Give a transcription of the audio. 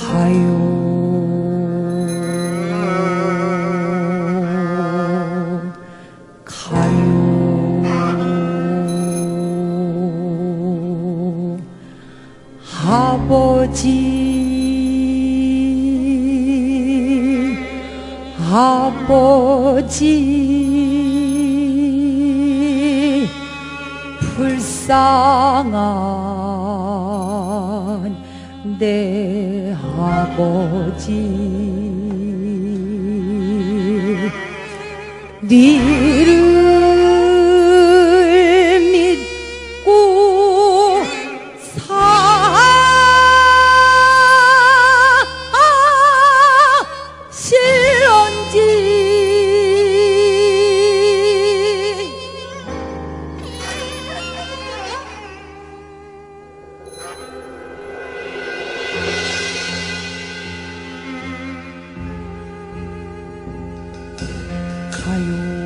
가요. 가요. 아버지 아버지 불쌍한 내 아버지. 니를 还有。